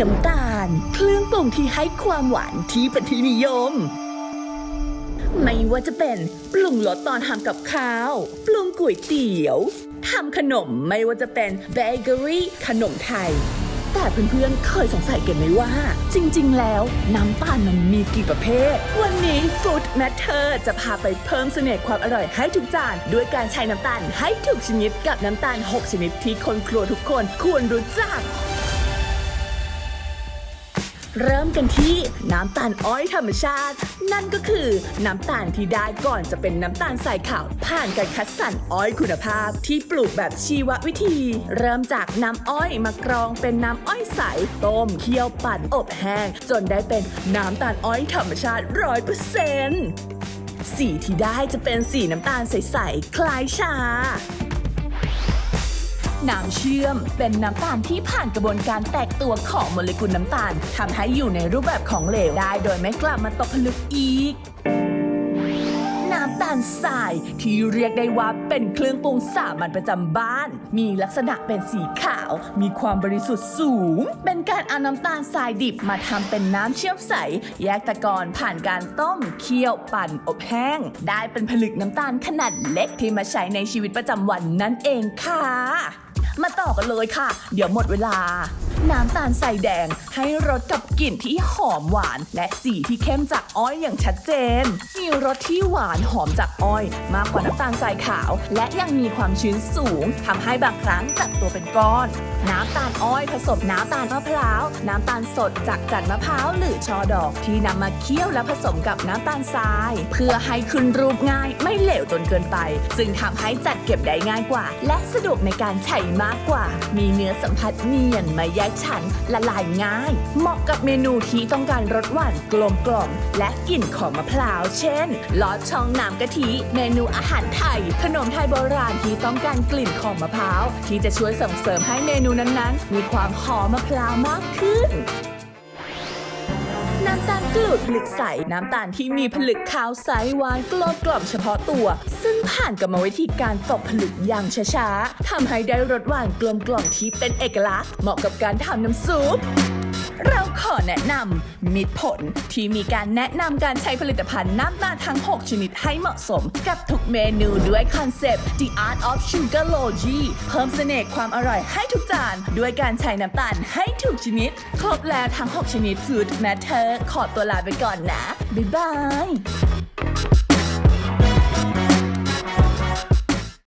น้ำตาล เครื่องปรุงที่ให้ความหวานที่เป็นที่นิยม ไม่ว่าจะเป็นปรุงรสตอนทำกับข้าว ปรุงก๋วยเตี๋ยวทำขนมไม่ว่าจะเป็นเบเกอรี่ขนมไทย แต่เพื่อนๆเคยสงสัยกันไหมว่า จริงๆ แล้วน้ำตาลมันมีกี่ประเภท วันนี้ Food Matter จะพาไปเพิ่มเสน่ห์ความอร่อยให้ทุกจาน ด้วยการใช้น้ำตาลให้ถูกชนิดกับน้ำตาล 6 ชนิดที่คนครัวทุกคนควรรู้จัก เริ่มกันที่น้ำตาลอ้อยธรรมชาติ นั่นก็คือน้ำตาลที่ได้ก่อนจะเป็นน้ำตาลทรายขาว ผ่านการคัดสรรอ้อยคุณภาพ ที่ปลูกแบบชีววิธี เริ่มจากน้ำอ้อยมากรองเป็นน้ำอ้อยใส ต้มเคี่ยวปั่นอบแห้ง จนได้เป็นน้ำตาลอ้อยธรรมชาติร้อยเปอร์เซ็นต์สีที่ได้จะเป็นสีน้ำตาลใสๆคล้ายชา น้ำเชื่อม เป็นน้ำตาลที่ผ่านกระบวนการแตกตัวของโมเลกุลน้ำตาลทำให้อยู่ในรูปแบบของเหลวได้ โดยไม่กลับมาตกผลึกอีก น้ำตาลทรายที่เรียกได้ว่าเป็นเครื่องปรุงสามัญประจำบ้าน มีลักษณะเป็นสีขาว มีความบริสุทธิ์สูง เป็นการเอาน้ำตาลทรายดิบมาทำเป็นน้ำเชื่อมใส แยกตะกอนผ่านการต้มเคี่ยวปั่นอบแห้ง ได้เป็นผลึกน้ำตาลขนาดเล็กที่มาใช้ในชีวิตประจำวันนั่นเองค่ะ มาต่อกันเลยค่ะ เดี๋ยวหมดเวลา น้ำตาลใส่แดงให้รสกับกลิ่นที่หอมหวาน และสีที่เข้มจากอ้อยอย่างชัดเจน มีรสที่หวานหอมจากอ้อย มากกว่าน้ำตาลทรายขาว และยังมีความชื้นสูงทำให้บางครั้งจัดตัวเป็นก้อน น้ำตาลอ้อยผสมน้ำตาลมะพร้าว น้ำตาลสดจากจันมะพร้าวหรือชอดอกที่นำมาเคี่ยวและผสมกับน้ำตาลทราย เพื่อให้ขึ้นรูปง่ายไม่เหลวจนเกินไป ซึ่งทำให้จัดเก็บได้ง่ายกว่า และสะดวกในการใช้มากกว่า มีเนื้อสัมผัสเนียนไม่แยกชั้นละลายง่ายเหมาะกับเมนูที่ต้องการรสหวานกลมกล่อมและกลิ่นของมะพร้าว เช่นลอดช่องน้ำกะทิ เมนูอาหารไทย ขนมไทยโบราณที่ต้องการกลิ่นของมะพร้าว ที่จะช่วยส่งเสริมให้เมนูนั้นๆ มีความหอมมะพร้าวมากขึ้นน้ำตาลกลูดผลึกใส น้ำตาลที่มีผลึกขาวใสหวานกลมกล่อมเฉพาะตัว ซึ่งผ่านกรรมวิธีการตกผลึกอย่างช้าๆทำให้ได้รสหวานกลมกล่อมที่เป็นเอกลักษณ์ เหมาะกับการทำน้ำซุป เราขอแนะนำมิตรผลที่มีการแนะนำการใช้ผลิตภัณฑ์น้ำตาลทั้ง 6 ชนิดให้เหมาะสม กับทุกเมนูด้วยคอนเซปต์ The Art of Sugarology เพิ่มเสน่ห์ความอร่อยให้ทุกจาน ด้วยการใช้น้ำตาลให้ถูกชนิด ครบแล้วทั้ง 6 ชนิด Food Matter ขอตัวลาไปก่อนนะ บ๊ายบาย